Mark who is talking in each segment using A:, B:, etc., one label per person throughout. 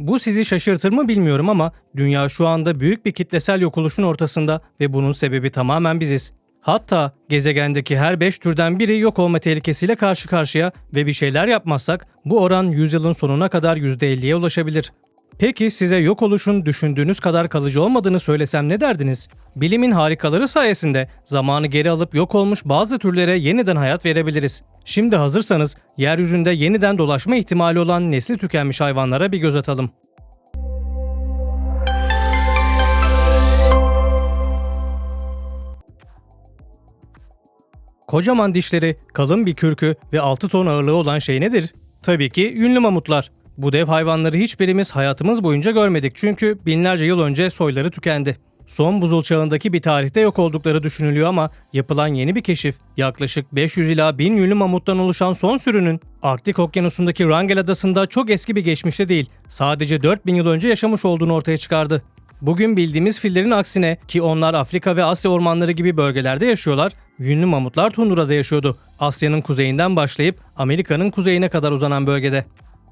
A: Bu sizi şaşırtır mı bilmiyorum ama dünya şu anda büyük bir kitlesel yok oluşun ortasında ve bunun sebebi tamamen biziz. Hatta gezegendeki her 5 türden biri yok olma tehlikesiyle karşı karşıya ve bir şeyler yapmazsak bu oran yüzyılın sonuna kadar %50'ye ulaşabilir. Peki size yok oluşun düşündüğünüz kadar kalıcı olmadığını söylesem ne derdiniz? Bilimin harikaları sayesinde zamanı geri alıp yok olmuş bazı türlere yeniden hayat verebiliriz. Şimdi hazırsanız yeryüzünde yeniden dolaşma ihtimali olan nesli tükenmiş hayvanlara bir göz atalım. Kocaman dişleri, kalın bir kürkü ve 6 ton ağırlığı olan şey nedir? Tabii ki yünlü mamutlar. Bu dev hayvanları hiçbirimiz hayatımız boyunca görmedik çünkü binlerce yıl önce soyları tükendi. Son buzul çağındaki bir tarihte yok oldukları düşünülüyor ama yapılan yeni bir keşif yaklaşık 500 ila 1000 yünlü mamuttan oluşan son sürünün Arktik Okyanusu'ndaki Wrangel Adası'nda çok eski bir geçmişte değil, sadece 4000 yıl önce yaşamış olduğunu ortaya çıkardı. Bugün bildiğimiz fillerin aksine ki onlar Afrika ve Asya ormanları gibi bölgelerde yaşıyorlar, yünlü mamutlar tundurada yaşıyordu. Asya'nın kuzeyinden başlayıp Amerika'nın kuzeyine kadar uzanan bölgede.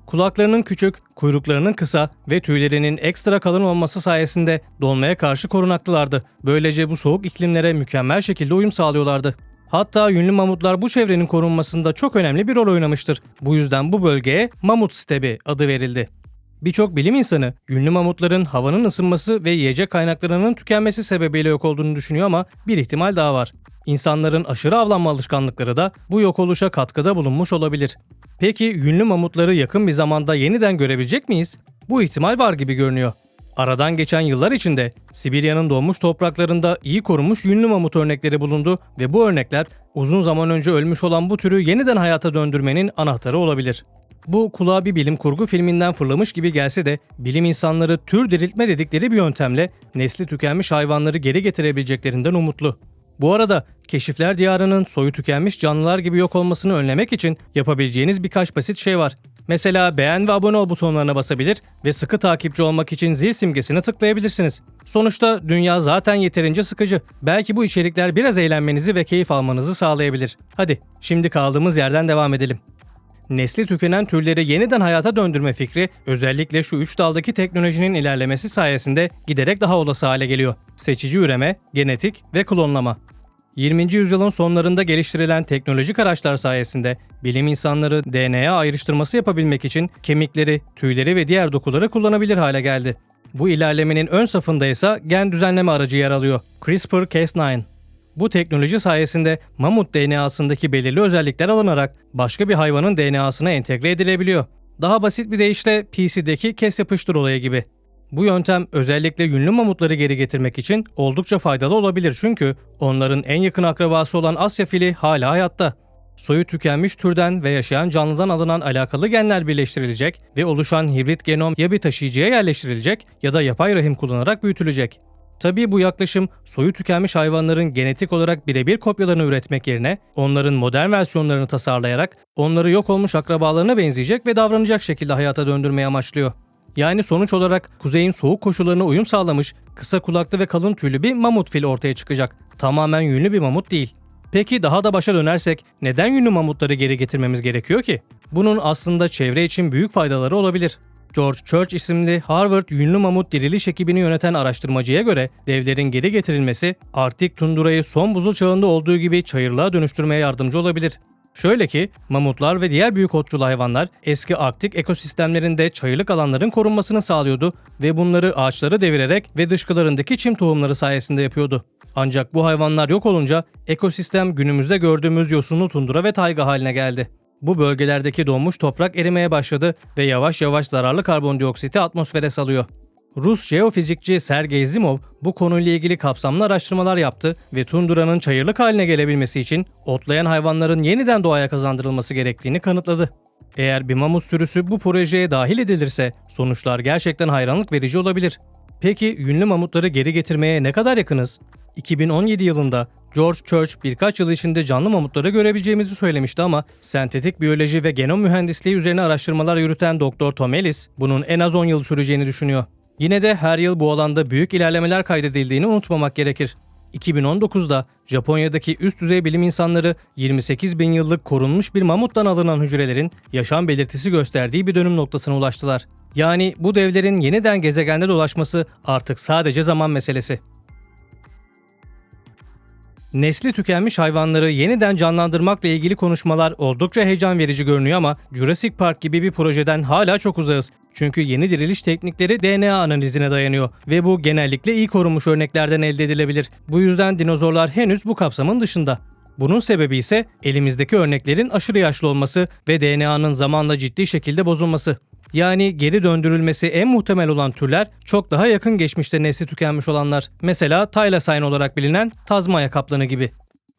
A: Kulaklarının küçük, kuyruklarının kısa ve tüylerinin ekstra kalın olması sayesinde donmaya karşı korunaklılardı. Böylece bu soğuk iklimlere mükemmel şekilde uyum sağlıyorlardı. Hatta yünlü mamutlar bu çevrenin korunmasında çok önemli bir rol oynamıştır. Bu yüzden bu bölgeye Mamut Stebi adı verildi. Birçok bilim insanı yünlü mamutların havanın ısınması ve yiyecek kaynaklarının tükenmesi sebebiyle yok olduğunu düşünüyor ama bir ihtimal daha var. İnsanların aşırı avlanma alışkanlıkları da bu yok oluşa katkıda bulunmuş olabilir. Peki yünlü mamutları yakın bir zamanda yeniden görebilecek miyiz? Bu ihtimal var gibi görünüyor. Aradan geçen yıllar içinde Sibirya'nın doğmuş topraklarında iyi korunmuş yünlü mamut örnekleri bulundu ve bu örnekler uzun zaman önce ölmüş olan bu türü yeniden hayata döndürmenin anahtarı olabilir. Bu kulağa bir bilim kurgu filminden fırlamış gibi gelse de bilim insanları tür diriltme dedikleri bir yöntemle nesli tükenmiş hayvanları geri getirebileceklerinden umutlu. Bu arada keşifler diyarının soyu tükenmiş canlılar gibi yok olmasını önlemek için yapabileceğiniz birkaç basit şey var. Mesela beğen ve abone ol butonlarına basabilir ve sıkı takipçi olmak için zil simgesini tıklayabilirsiniz. Sonuçta dünya zaten yeterince sıkıcı. Belki bu içerikler biraz eğlenmenizi ve keyif almanızı sağlayabilir. Hadi şimdi kaldığımız yerden devam edelim. Nesli tükenen türleri yeniden hayata döndürme fikri özellikle şu üç daldaki teknolojinin ilerlemesi sayesinde giderek daha olası hale geliyor. Seçici üreme, genetik ve klonlama. 20. yüzyılın sonlarında geliştirilen teknolojik araçlar sayesinde bilim insanları DNA ayrıştırması yapabilmek için kemikleri, tüyleri ve diğer dokuları kullanabilir hale geldi. Bu ilerlemenin ön safında ise gen düzenleme aracı yer alıyor. CRISPR-Cas9. Bu teknoloji sayesinde mamut DNA'sındaki belirli özellikler alınarak başka bir hayvanın DNA'sına entegre edilebiliyor. Daha basit bir deyişle PC'deki kes yapıştır olayı gibi. Bu yöntem özellikle yünlü mamutları geri getirmek için oldukça faydalı olabilir çünkü onların en yakın akrabası olan Asya fili hala hayatta. Soyu tükenmiş türden ve yaşayan canlıdan alınan alakalı genler birleştirilecek ve oluşan hibrit genom ya bir taşıyıcıya yerleştirilecek ya da yapay rahim kullanarak büyütülecek. Tabii bu yaklaşım soyu tükenmiş hayvanların genetik olarak birebir kopyalarını üretmek yerine onların modern versiyonlarını tasarlayarak onları yok olmuş akrabalarına benzeyecek ve davranacak şekilde hayata döndürmeyi amaçlıyor. Yani sonuç olarak kuzeyin soğuk koşullarına uyum sağlamış, kısa kulaklı ve kalın tüylü bir mamut fil ortaya çıkacak. Tamamen yünlü bir mamut değil. Peki daha da başa dönersek neden yünlü mamutları geri getirmemiz gerekiyor ki? Bunun aslında çevre için büyük faydaları olabilir. George Church isimli Harvard Yünlü Mamut Diriliş ekibini yöneten araştırmacıya göre devlerin geri getirilmesi Arktik tundurayı son buzul çağında olduğu gibi çayırlığa dönüştürmeye yardımcı olabilir. Şöyle ki mamutlar ve diğer büyük otçul hayvanlar eski Arktik ekosistemlerinde çayırlık alanların korunmasını sağlıyordu ve bunları ağaçları devirerek ve dışkılarındaki çim tohumları sayesinde yapıyordu. Ancak bu hayvanlar yok olunca ekosistem günümüzde gördüğümüz yosunlu tundura ve tayga haline geldi. Bu bölgelerdeki donmuş toprak erimeye başladı ve yavaş yavaş zararlı karbondioksiti atmosfere salıyor. Rus jeofizikçi Sergey Zimov bu konuyla ilgili kapsamlı araştırmalar yaptı ve tunduranın çayırlık haline gelebilmesi için otlayan hayvanların yeniden doğaya kazandırılması gerektiğini kanıtladı. Eğer bir mamut sürüsü bu projeye dahil edilirse sonuçlar gerçekten hayranlık verici olabilir. Peki yünlü mamutları geri getirmeye ne kadar yakınız? 2017 yılında George Church birkaç yıl içinde canlı mamutları görebileceğimizi söylemişti ama sentetik biyoloji ve genom mühendisliği üzerine araştırmalar yürüten Dr. Tom Ellis bunun en az 10 yıl süreceğini düşünüyor. Yine de her yıl bu alanda büyük ilerlemeler kaydedildiğini unutmamak gerekir. 2019'da Japonya'daki üst düzey bilim insanları 28 bin yıllık korunmuş bir mamuttan alınan hücrelerin yaşam belirtisi gösterdiği bir dönüm noktasına ulaştılar. Yani bu devlerin yeniden gezegende dolaşması artık sadece zaman meselesi. Nesli tükenmiş hayvanları yeniden canlandırmakla ilgili konuşmalar oldukça heyecan verici görünüyor ama Jurassic Park gibi bir projeden hala çok uzağız. Çünkü yeni diriliş teknikleri DNA analizine dayanıyor ve bu genellikle iyi korunmuş örneklerden elde edilebilir. Bu yüzden dinozorlar henüz bu kapsamın dışında. Bunun sebebi ise elimizdeki örneklerin aşırı yaşlı olması ve DNA'nın zamanla ciddi şekilde bozulması. Yani geri döndürülmesi en muhtemel olan türler çok daha yakın geçmişte nesli tükenmiş olanlar. Mesela Thylacine olarak bilinen Tazmanya kaplanı gibi.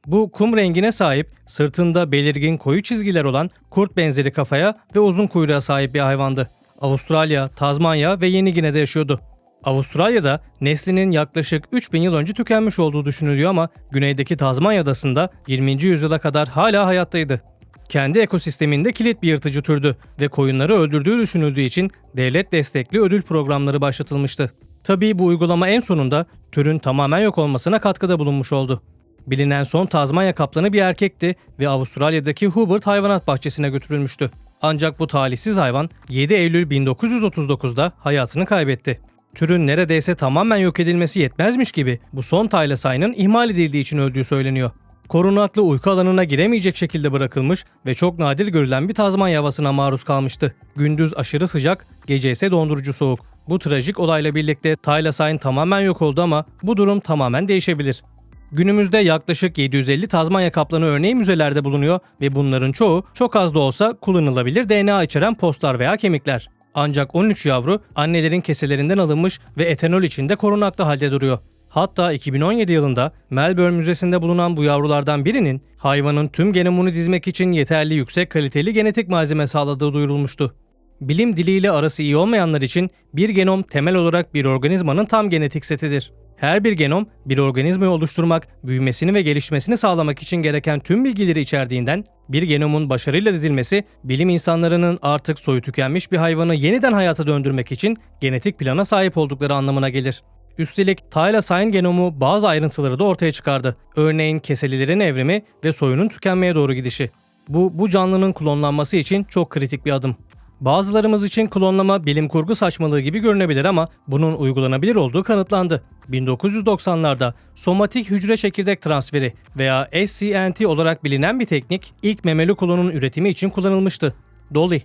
A: Bu kum rengine sahip, sırtında belirgin koyu çizgiler olan kurt benzeri kafaya ve uzun kuyruğa sahip bir hayvandı. Avustralya, Tazmanya ve Yeni Gine'de yaşıyordu. Avustralya'da neslinin yaklaşık 3000 yıl önce tükenmiş olduğu düşünülüyor ama güneydeki Tazmanya adasında 20. yüzyıla kadar hala hayattaydı. Kendi ekosisteminde kilit bir yırtıcı türdü ve koyunları öldürdüğü düşünüldüğü için devlet destekli ödül programları başlatılmıştı. Tabii bu uygulama en sonunda türün tamamen yok olmasına katkıda bulunmuş oldu. Bilinen son Tazmanya kaplanı bir erkekti ve Avustralya'daki Hubert Hayvanat Bahçesi'ne götürülmüştü. Ancak bu talihsiz hayvan 7 Eylül 1939'da hayatını kaybetti. Türün neredeyse tamamen yok edilmesi yetmezmiş gibi bu son Thylacines ihmal edildiği için öldüğü söyleniyor. Korunaklı uyku alanına giremeyecek şekilde bırakılmış ve çok nadir görülen bir Tazmanya havasına maruz kalmıştı. Gündüz aşırı sıcak, gece ise dondurucu soğuk. Bu trajik olayla birlikte Thylacine tamamen yok oldu ama bu durum tamamen değişebilir. Günümüzde yaklaşık 750 Tazmanya kaplanı örneği müzelerde bulunuyor ve bunların çoğu çok az da olsa kullanılabilir DNA içeren postlar veya kemikler. Ancak 13 yavru annelerin keselerinden alınmış ve etanol içinde korunaklı halde duruyor. Hatta 2017 yılında Melbourne Müzesi'nde bulunan bu yavrulardan birinin hayvanın tüm genomunu dizmek için yeterli yüksek kaliteli genetik malzeme sağladığı duyurulmuştu. Bilim diliyle arası iyi olmayanlar için bir genom temel olarak bir organizmanın tam genetik setidir. Her bir genom bir organizmayı oluşturmak, büyümesini ve gelişmesini sağlamak için gereken tüm bilgileri içerdiğinden bir genomun başarıyla dizilmesi bilim insanlarının artık soyu tükenmiş bir hayvanı yeniden hayata döndürmek için genetik plana sahip oldukları anlamına gelir. Üstelik Thylacine genomu bazı ayrıntıları da ortaya çıkardı. Örneğin keselilerin evrimi ve soyunun tükenmeye doğru gidişi. Bu, bu canlının klonlanması için çok kritik bir adım. Bazılarımız için klonlama bilim kurgu saçmalığı gibi görünebilir ama bunun uygulanabilir olduğu kanıtlandı. 1990'larda somatik hücre çekirdek transferi veya SCNT olarak bilinen bir teknik ilk memeli klonun üretimi için kullanılmıştı. Dolly.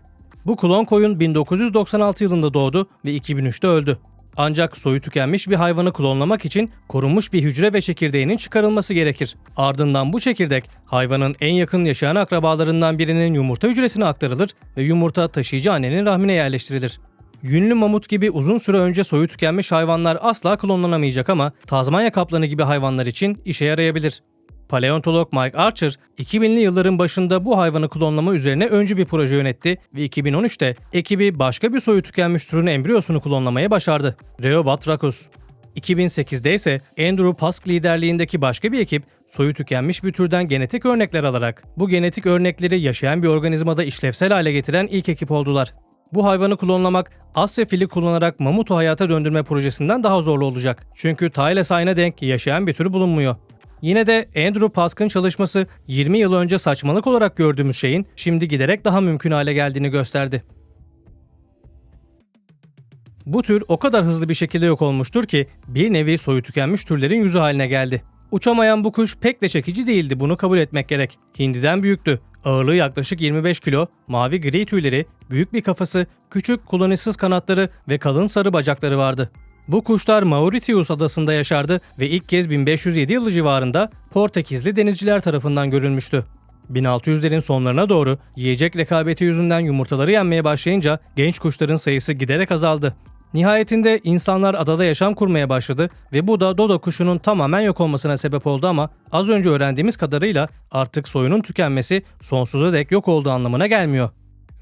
A: Bu klon koyun 1996 yılında doğdu ve 2003'te öldü. Ancak soyu tükenmiş bir hayvanı klonlamak için korunmuş bir hücre ve çekirdeğinin çıkarılması gerekir. Ardından bu çekirdek hayvanın en yakın yaşayan akrabalarından birinin yumurta hücresine aktarılır ve yumurta taşıyıcı annenin rahmine yerleştirilir. Yünlü mamut gibi uzun süre önce soyu tükenmiş hayvanlar asla klonlanamayacak ama Tazmanya kaplanı gibi hayvanlar için işe yarayabilir. Paleontolog Mike Archer, 2000'li yılların başında bu hayvanı klonlama üzerine öncü bir proje yönetti ve 2013'te ekibi başka bir soyu tükenmiş türün embriyosunu klonlamaya başardı. Reobatrachus. 2008'de ise Andrew Pask liderliğindeki başka bir ekip soyu tükenmiş bir türden genetik örnekler alarak bu genetik örnekleri yaşayan bir organizmada işlevsel hale getiren ilk ekip oldular. Bu hayvanı klonlamak Asya fili kullanarak mamutu hayata döndürme projesinden daha zorlu olacak. Çünkü Thylacine denk yaşayan bir tür bulunmuyor. Yine de Andrew Pask'ın çalışması 20 yıl önce saçmalık olarak gördüğümüz şeyin şimdi giderek daha mümkün hale geldiğini gösterdi. Bu tür o kadar hızlı bir şekilde yok olmuştur ki bir nevi soyu tükenmiş türlerin yüzü haline geldi. Uçamayan bu kuş pek de çekici değildi bunu kabul etmek gerek. Hindiden büyüktü. Ağırlığı yaklaşık 25 kilo, mavi gri tüyleri, büyük bir kafası, küçük kullanışsız kanatları ve kalın sarı bacakları vardı. Bu kuşlar Mauritius adasında yaşardı ve ilk kez 1507 yılı civarında Portekizli denizciler tarafından görülmüştü. 1600'lerin sonlarına doğru yiyecek rekabeti yüzünden yumurtaları yenmeye başlayınca genç kuşların sayısı giderek azaldı. Nihayetinde insanlar adada yaşam kurmaya başladı ve bu da dodo kuşunun tamamen yok olmasına sebep oldu ama az önce öğrendiğimiz kadarıyla artık soyunun tükenmesi sonsuza dek yok olduğu anlamına gelmiyor.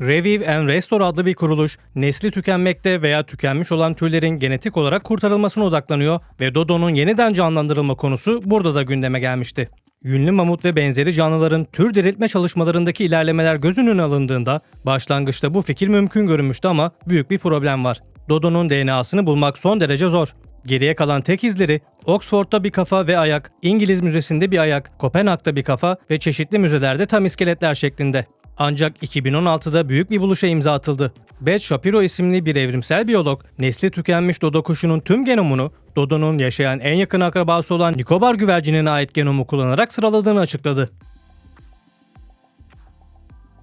A: Revive and Restore adlı bir kuruluş, nesli tükenmekte veya tükenmiş olan türlerin genetik olarak kurtarılmasına odaklanıyor ve Dodo'nun yeniden canlandırılma konusu burada da gündeme gelmişti. Yünlü mamut ve benzeri canlıların tür diriltme çalışmalarındaki ilerlemeler göz önüne alındığında başlangıçta bu fikir mümkün görünmüştü ama büyük bir problem var. Dodo'nun DNA'sını bulmak son derece zor. Geriye kalan tek izleri Oxford'da bir kafa ve ayak, İngiliz Müzesi'nde bir ayak, Kopenhag'da bir kafa ve çeşitli müzelerde tam iskeletler şeklinde. Ancak 2016'da büyük bir buluşa imza atıldı. Beth Shapiro isimli bir evrimsel biyolog, nesli tükenmiş dodo kuşunun tüm genomunu, dodonun yaşayan en yakın akrabası olan Nikobar güvercinine ait genomu kullanarak sıraladığını açıkladı.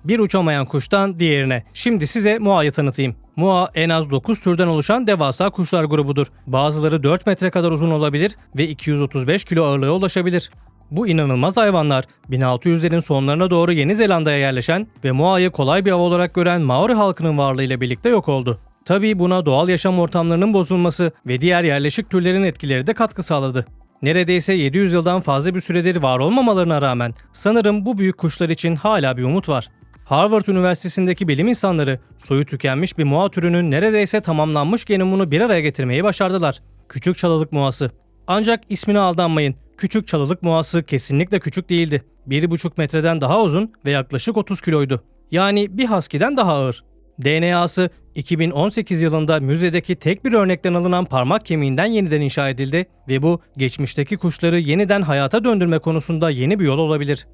A: Bir uçamayan kuştan diğerine. Şimdi size Moa'yı tanıtayım. Moa en az 9 türden oluşan devasa kuşlar grubudur. Bazıları 4 metre kadar uzun olabilir ve 235 kilo ağırlığa ulaşabilir. Bu inanılmaz hayvanlar 1600'lerin sonlarına doğru Yeni Zelanda'ya yerleşen ve Moa'yı kolay bir av olarak gören Maori halkının varlığıyla birlikte yok oldu. Tabii buna doğal yaşam ortamlarının bozulması ve diğer yerleşik türlerin etkileri de katkı sağladı. Neredeyse 700 yıldan fazla bir süredir var olmamalarına rağmen sanırım bu büyük kuşlar için hala bir umut var. Harvard Üniversitesi'ndeki bilim insanları soyu tükenmiş bir moa türünün neredeyse tamamlanmış genomunu bir araya getirmeyi başardılar. Küçük çalılık moası. Ancak ismine aldanmayın. Küçük çalılık moası kesinlikle küçük değildi. 1,5 metreden daha uzun ve yaklaşık 30 kiloydu. Yani bir husky'den daha ağır. DNA'sı 2018 yılında müzedeki tek bir örnekten alınan parmak kemiğinden yeniden inşa edildi ve bu geçmişteki kuşları yeniden hayata döndürme konusunda yeni bir yol olabilir.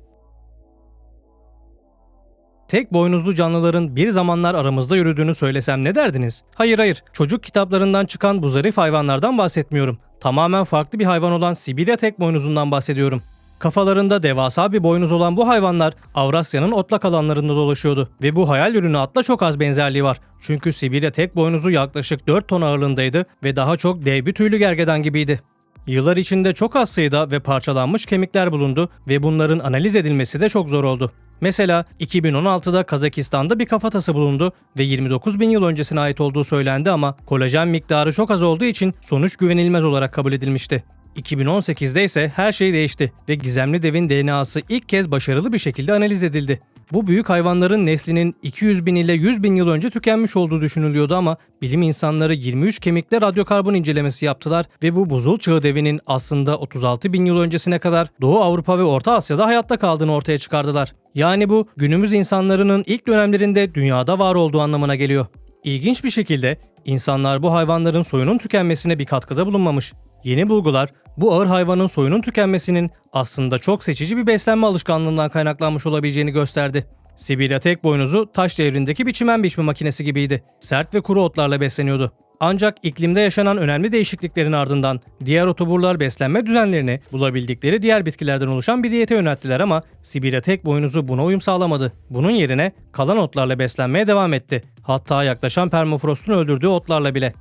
A: Tek boynuzlu canlıların bir zamanlar aramızda yürüdüğünü söylesem ne derdiniz? Hayır hayır, çocuk kitaplarından çıkan bu zarif hayvanlardan bahsetmiyorum. Tamamen farklı bir hayvan olan Sibirya tek boynuzundan bahsediyorum. Kafalarında devasa bir boynuz olan bu hayvanlar Avrasya'nın otlak alanlarında dolaşıyordu ve bu hayal ürünü atla çok az benzerliği var. Çünkü Sibirya tek boynuzu yaklaşık 4 ton ağırlığındaydı ve daha çok dev bir tüylü gergedan gibiydi. Yıllar içinde çok az sayıda ve parçalanmış kemikler bulundu ve bunların analiz edilmesi de çok zor oldu. Mesela 2016'da Kazakistan'da bir kafatası bulundu ve 29 bin yıl öncesine ait olduğu söylendi ama kolajen miktarı çok az olduğu için sonuç güvenilmez olarak kabul edilmişti. 2018'de ise her şey değişti ve gizemli devin DNA'sı ilk kez başarılı bir şekilde analiz edildi. Bu büyük hayvanların neslinin 200 bin ile 100 bin yıl önce tükenmiş olduğu düşünülüyordu ama bilim insanları 23 kemikle radyokarbon incelemesi yaptılar ve bu buzul çağı devinin aslında 36 bin yıl öncesine kadar Doğu Avrupa ve Orta Asya'da hayatta kaldığını ortaya çıkardılar. Yani bu günümüz insanlarının ilk dönemlerinde dünyada var olduğu anlamına geliyor. İlginç bir şekilde insanlar bu hayvanların soyunun tükenmesine bir katkıda bulunmamış. Yeni bulgular bu ağır hayvanın soyunun tükenmesinin aslında çok seçici bir beslenme alışkanlığından kaynaklanmış olabileceğini gösterdi. Sibirya tek boynuzu taş devrindeki bir çimen biçme makinesi gibiydi. Sert ve kuru otlarla besleniyordu. Ancak iklimde yaşanan önemli değişikliklerin ardından diğer otoburlar beslenme düzenlerini bulabildikleri diğer bitkilerden oluşan bir diyete yönelttiler ama Sibirya tek boynuzu buna uyum sağlamadı. Bunun yerine kalan otlarla beslenmeye devam etti. Hatta yaklaşan permafrostun öldürdüğü otlarla bile.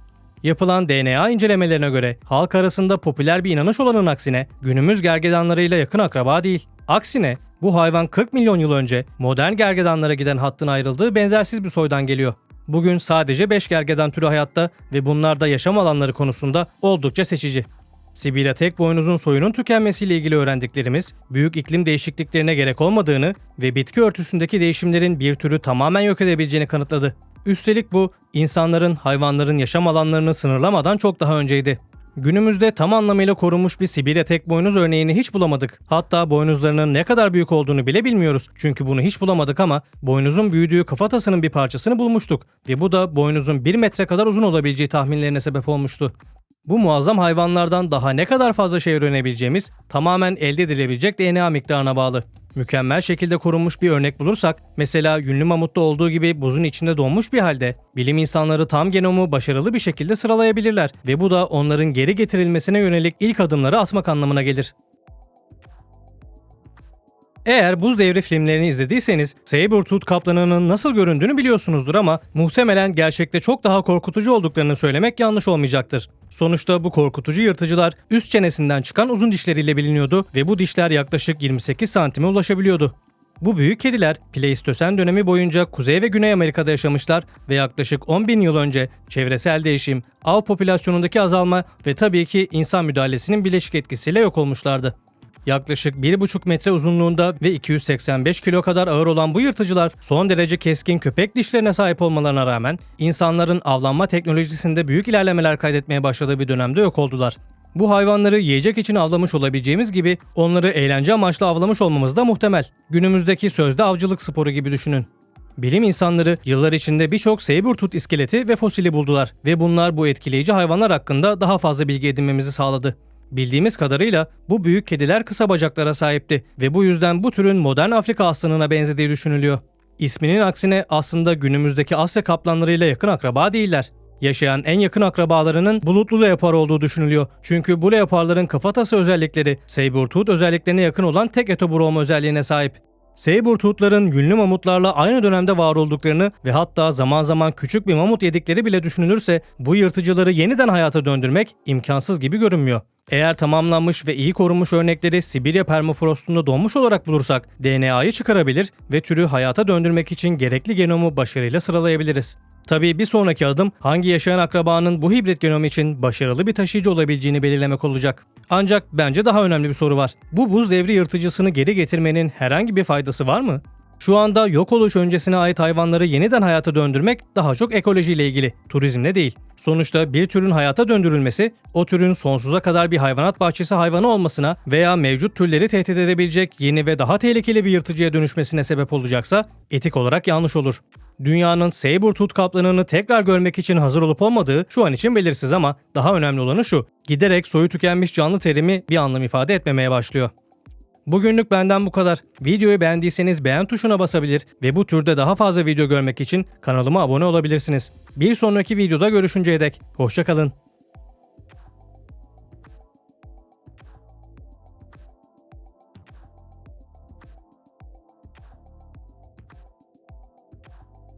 A: Yapılan DNA incelemelerine göre halk arasında popüler bir inanış olanın aksine günümüz gergedanlarıyla yakın akraba değil. Aksine bu hayvan 40 milyon yıl önce modern gergedanlara giden hattın ayrıldığı benzersiz bir soydan geliyor. Bugün sadece 5 gergedan türü hayatta ve bunlar da yaşam alanları konusunda oldukça seçici. Sibirya tek boynuzun soyunun tükenmesiyle ilgili öğrendiklerimiz, büyük iklim değişikliklerine gerek olmadığını ve bitki örtüsündeki değişimlerin bir türü tamamen yok edebileceğini kanıtladı. Üstelik bu, insanların, hayvanların yaşam alanlarını sınırlamadan çok daha önceydi. Günümüzde tam anlamıyla korunmuş bir Sibirya tek boynuz örneğini hiç bulamadık. Hatta boynuzlarının ne kadar büyük olduğunu bile bilmiyoruz. Çünkü bunu hiç bulamadık ama boynuzun büyüdüğü kafatasının bir parçasını bulmuştuk. Ve bu da boynuzun 1 metre kadar uzun olabileceği tahminlerine sebep olmuştu. Bu muazzam hayvanlardan daha ne kadar fazla şey öğrenebileceğimiz tamamen elde edilebilecek DNA miktarına bağlı. Mükemmel şekilde korunmuş bir örnek bulursak, mesela yünlü mamutta olduğu gibi buzun içinde donmuş bir halde, bilim insanları tam genomu başarılı bir şekilde sıralayabilirler ve bu da onların geri getirilmesine yönelik ilk adımları atmak anlamına gelir. Eğer buz devri filmlerini izlediyseniz Sabertooth kaplanının nasıl göründüğünü biliyorsunuzdur ama muhtemelen gerçekte çok daha korkutucu olduklarını söylemek yanlış olmayacaktır. Sonuçta bu korkutucu yırtıcılar üst çenesinden çıkan uzun dişleriyle biliniyordu ve bu dişler yaklaşık 28 santime ulaşabiliyordu. Bu büyük kediler Pleistosen dönemi boyunca Kuzey ve Güney Amerika'da yaşamışlar ve yaklaşık 10 bin yıl önce çevresel değişim, av popülasyonundaki azalma ve tabii ki insan müdahalesinin bileşik etkisiyle yok olmuşlardı. Yaklaşık 1,5 metre uzunluğunda ve 285 kilo kadar ağır olan bu yırtıcılar son derece keskin köpek dişlerine sahip olmalarına rağmen insanların avlanma teknolojisinde büyük ilerlemeler kaydetmeye başladığı bir dönemde yok oldular. Bu hayvanları yiyecek için avlamış olabileceğimiz gibi onları eğlence amaçlı avlamış olmamız da muhtemel. Günümüzdeki sözde avcılık sporu gibi düşünün. Bilim insanları yıllar içinde birçok saber-tooth iskeleti ve fosili buldular ve bunlar bu etkileyici hayvanlar hakkında daha fazla bilgi edinmemizi sağladı. Bildiğimiz kadarıyla bu büyük kediler kısa bacaklara sahipti ve bu yüzden bu türün modern Afrika aslanına benzediği düşünülüyor. İsminin aksine aslında günümüzdeki Asya kaplanlarıyla yakın akraba değiller. Yaşayan en yakın akrabalarının bulutlu leopar olduğu düşünülüyor. Çünkü bu leoparların kafatası özellikleri saber-tooth özelliklerine yakın olan tek etobrom özelliğine sahip. Saber-tooth'ların yünlü mamutlarla aynı dönemde var olduklarını ve hatta zaman zaman küçük bir mamut yedikleri bile düşünülürse bu yırtıcıları yeniden hayata döndürmek imkansız gibi görünmüyor. Eğer tamamlanmış ve iyi korunmuş örnekleri Sibirya permafrostunda donmuş olarak bulursak DNA'yı çıkarabilir ve türü hayata döndürmek için gerekli genomu başarıyla sıralayabiliriz. Tabii bir sonraki adım hangi yaşayan akrabanın bu hibrit genom için başarılı bir taşıyıcı olabileceğini belirlemek olacak. Ancak bence daha önemli bir soru var. Bu buz devri yırtıcısını geri getirmenin herhangi bir faydası var mı? Şu anda yok oluş öncesine ait hayvanları yeniden hayata döndürmek daha çok ekolojiyle ilgili, turizmle değil. Sonuçta bir türün hayata döndürülmesi, o türün sonsuza kadar bir hayvanat bahçesi hayvanı olmasına veya mevcut türleri tehdit edebilecek yeni ve daha tehlikeli bir yırtıcıya dönüşmesine sebep olacaksa etik olarak yanlış olur. Dünyanın saber-tooth kaplanını tekrar görmek için hazır olup olmadığı şu an için belirsiz ama daha önemli olanı şu. Giderek soyu tükenmiş canlı terimi bir anlam ifade etmemeye başlıyor. Bugünlük benden bu kadar. Videoyu beğendiyseniz beğen tuşuna basabilir ve bu türde daha fazla video görmek için kanalıma abone olabilirsiniz. Bir sonraki videoda görüşünceye dek hoşçakalın.